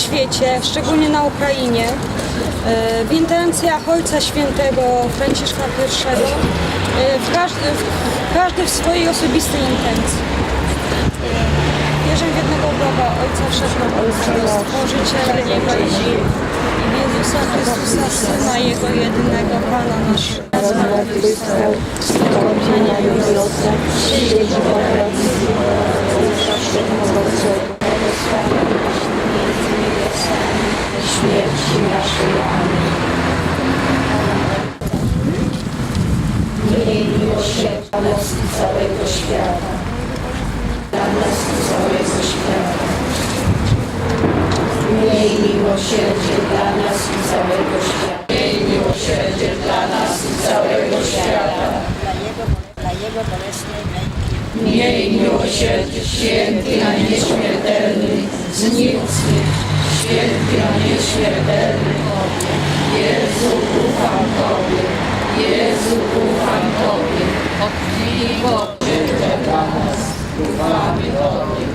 świecie, szczególnie na Ukrainie, e, w intencjach Ojca Świętego Franciszka I, e, w każdy, w, każdy w swojej osobistej intencji. Wierzę w jednego Boga, Ojca Wszechmogącego, Stworzyciela nieba i ziemi, i w Jezusa Chrystusa, Syna Jego jedynego, Pana naszego. i Dla nas i całego świata. Dla nas i całego świata. Miej miłosierdzie dla nas i całego świata. Miej miłosierdzie dla nas i całego świata. dla Jego bolesnej męki. Miej miłosierdzie, święty, a nieśmiertelny, z nieludzkich, święty, a nieśmiertelny. Ufamy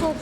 Tobie.